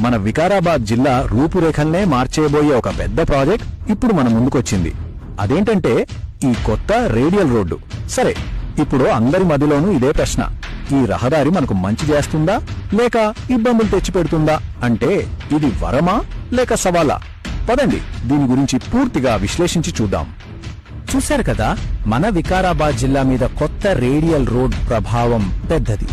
మన వికారాబాద్ జిల్లా రూపురేఖల్నే మార్చేయబోయే ఒక పెద్ద ప్రాజెక్ట్ ఇప్పుడు మన ముందుకొచ్చింది. అదేంటంటే ఈ కొత్త రేడియల్ రోడ్డు. సరే ఇప్పుడు అందరి మదిలోనూ ఇదే ప్రశ్న. ఈ రహదారి మనకు మంచి చేస్తుందా? లేక ఇబ్బందులు తెచ్చిపెడుతుందా? అంటే ఇది వరమా? లేక సవాలా? పదండి దీని గురించి పూర్తిగా విశ్లేషించి చూద్దాం. చూశారు కదా మన వికారాబాద్ జిల్లా మీద కొత్త రేడియల్ రోడ్ ప్రభావం పెద్దది.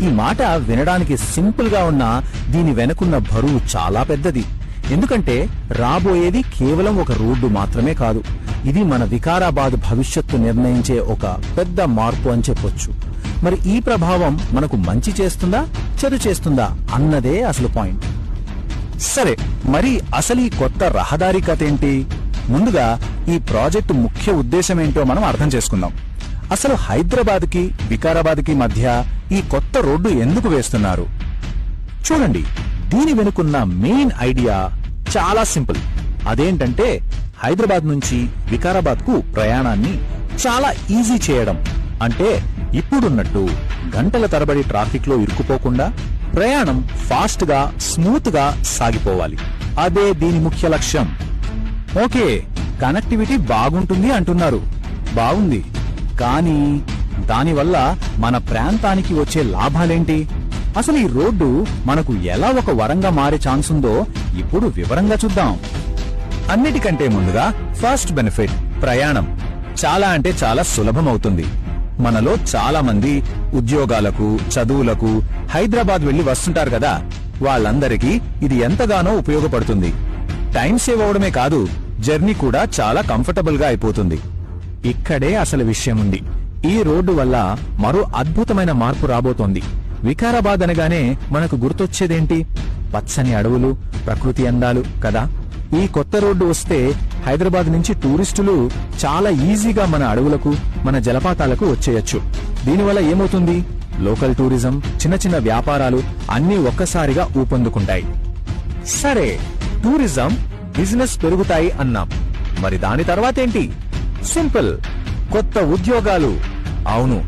ఈ మాట వినడానికి సింపుల్గా ఉన్నా దీని వెనుకున్న బరువు చాలా పెద్దది. ఎందుకంటే రాబోయేది కేవలం ఒక రోడ్డు మాత్రమే కాదు. ఇది మన వికారాబాద్ భవిష్యత్తు నిర్ణయించే ఒక పెద్ద మార్పు అని చెప్పొచ్చు. మరి ఈ ప్రభావం మనకు మంచి చేస్తుందా చెడు చేస్తుందా అన్నదే అసలు పాయింట్. సరే మరి అసలు ఈ కొత్త రహదారి కథ ఏంటి? ముందుగా ఈ ప్రాజెక్టు ముఖ్య ఉద్దేశం ఏంటో మనం అర్థం చేసుకుందాం. అసలు హైదరాబాద్కి వికారాబాద్కి మధ్య ఈ కొత్త రోడ్డు ఎందుకు వేస్తున్నారు? చూడండి దీని వెనుకున్న మెయిన్ ఐడియా చాలా సింపుల్. అదేంటంటే హైదరాబాద్ నుంచి వికారాబాద్కు ప్రయాణాన్ని చాలా ఈజీ చేయడం. అంటే ఇప్పుడున్నట్టు గంటల తరబడి ట్రాఫిక్లో ఇరుక్కుపోకుండా ప్రయాణం ఫాస్ట్గా స్మూత్గా సాగిపోవాలి. అదే దీని ముఖ్య లక్ష్యం. ఓకే కనెక్టివిటీ బాగుంటుంది అంటున్నారు. బాగుంది. కానీ దానివల్ల మన ప్రాంతానికి వచ్చే లాభాలేంటి? అసలు ఈ రోడ్డు మనకు ఎలా ఒక వరంగా మారే ఛాన్స్ ఉందో ఇప్పుడు వివరంగా చూద్దాం. అన్నిటికంటే ముందుగా ఫస్ట్ బెనిఫిట్ ప్రయాణం. చాలా అంటే చాలా సులభం అవుతుంది మనలో చాలా మంది ఉద్యోగాలకు చదువులకు హైదరాబాద్ వెళ్ళి వస్తుంటారు కదా. వాళ్ళందరికీ ఇది ఎంతగానో ఉపయోగపడుతుంది. టైం సేవ్ అవడమే కాదు జర్నీ కూడా చాలా కంఫర్టబుల్గా అయిపోతుంది. ఇక్కడే అసలు విషయం ఉంది ఈ రోడ్డు వల్ల మరో అద్భుతమైన మార్పు రాబోతోంది. వికారాబాద్ అనగానే మనకు గుర్తొచ్చేదేంటి? పచ్చని అడవులు ప్రకృతి అందాలు కదా? ఈ కొత్త రోడ్డు వస్తే హైదరాబాద్ నుంచి టూరిస్టులు చాలా ఈజీగా మన అడవులకు మన జలపాతాలకు వచ్చేయచ్చు. దీనివల్ల ఏమవుతుంది? లోకల్ టూరిజం చిన్న చిన్న వ్యాపారాలు అన్నీ ఒక్కసారిగా ఊపందుకుంటాయి. సరే టూరిజం బిజినెస్ పెరుగుతాయి అన్నాం. మరి దాని తర్వాతేంటి? సింపుల్. కొత్త ఉద్యోగాలు. అవును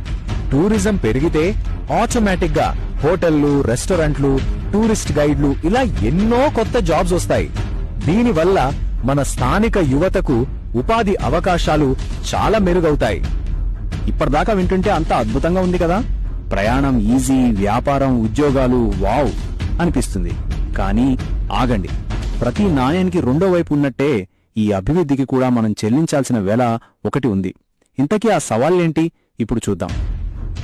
టూరిజం పెరిగితే ఆటోమేటిక్గా హోటళ్ళు రెస్టారెంట్లు టూరిస్ట్ గైడ్లు ఇలా ఎన్నో కొత్త జాబ్స్ వస్తాయి. దీనివల్ల మన స్థానిక యువతకు ఉపాధి అవకాశాలు చాలా మెరుగవుతాయి. ఇప్పటిదాకా వింటుంటే అంత అద్భుతంగా ఉంది కదా? ప్రయాణం ఈజీ వ్యాపారం ఉద్యోగాలు వావ్ అనిపిస్తుంది. కానీ ఆగండి ప్రతి నాణ్యానికి రెండో వైపు ఉన్నట్టే ఈ అభివృద్ధికి కూడా మనం చెల్లించాల్సిన వేళ ఒకటి ఉంది. ఇంతకీ ఆ సవాళ్ళేంటి? ఇప్పుడు చూద్దాం.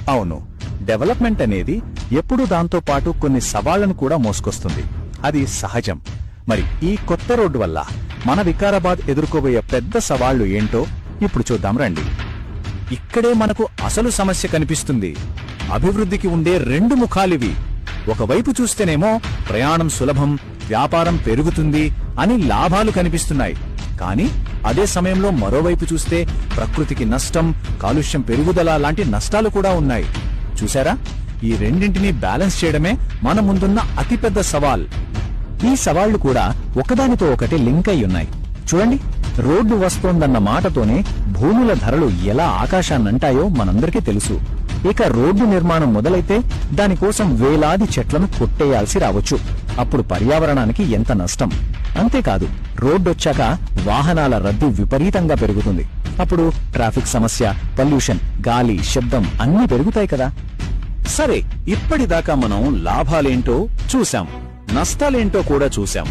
అవును డెవలప్మెంట్ అనేది ఎప్పుడూ దాంతో పాటు కొన్ని సవాళ్ళను కూడా మోసుకొస్తుంది. అది సహజం. మరి ఈ కొత్త రోడ్డు వల్ల మన వికారాబాద్ ఎదుర్కోబోయే పెద్ద సవాళ్ళు ఏంటో ఇప్పుడు చూద్దాం రండి. ఇక్కడే మనకు అసలు సమస్య కనిపిస్తుంది. అభివృద్ధికి ఉండే రెండు ముఖాలివి. ఒకవైపు చూస్తేనేమో ప్రయాణం సులభం వ్యాపారం పెరుగుతుంది అని లాభాలు కనిపిస్తున్నాయి. కానీ అదే సమయంలో మరోవైపు చూస్తే ప్రకృతికి నష్టం కాలుష్యం పెరుగుదల లాంటి నష్టాలు కూడా ఉన్నాయి. చూసారా ఈ రెండింటినీ బ్యాలెన్స్ చేయడమే మన ముందున్న అతిపెద్ద సవాల్. ఈ సవాళ్ళు కూడా ఒకదానితో ఒకటి లింక్ అయి ఉన్నాయి. చూడండి రోడ్డు వస్తోందన్న మాటతోనే భూముల ధరలు ఎలా ఆకాశాన్నంటాయో మనందరికీ తెలుసు. ఇక రోడ్డు నిర్మాణం మొదలైతే దానికోసం వేలాది చెట్లను కొట్టేయాల్సి రావచ్చు. అప్పుడు పర్యావరణానికి ఎంత నష్టం? అంతేకాదు రోడ్డొచ్చాక వాహనాల రద్దీ విపరీతంగా పెరుగుతుంది. అప్పుడు ట్రాఫిక్ సమస్య పొల్యూషన్ గాలి శబ్దం అన్నీ పెరుగుతాయి కదా. సరే ఇప్పటిదాకా మనం లాభాలేంటో చూశాం నష్టాలేంటో కూడా చూశాం.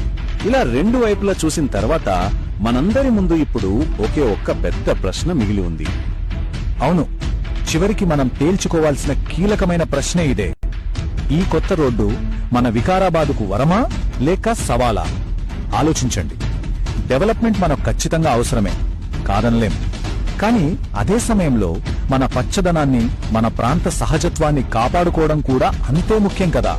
ఇలా రెండు వైపులా చూసిన తర్వాత మనందరి ముందు ఇప్పుడు ఒకే ఒక్క పెద్ద ప్రశ్న మిగిలి ఉంది. అవును చివరికి మనం తేల్చుకోవాల్సిన కీలకమైన ప్రశ్న ఇదే. ఈ కొత్త రోడ్డు మన వికారాబాదుకు వరమా లేక సవాలా? ఆలోచించండి. డెవలప్మెంట్ మనకు ఖచ్చితంగా అవసరమే. కాదనలేం. కానీ అదే సమయంలో మన పచ్చదనాన్ని మన ప్రాంత సహజత్వాన్ని కాపాడుకోవడం కూడా అంతే ముఖ్యం కదా.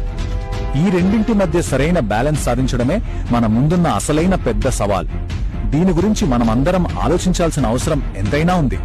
ఈ రెండింటి మధ్య సరైన బ్యాలెన్స్ సాధించడమే మన ముందున్న అసలైన పెద్ద సవాల్. దీని గురించి మనమందరం ఆలోచించాల్సిన అవసరం ఎంతైనా ఉంది.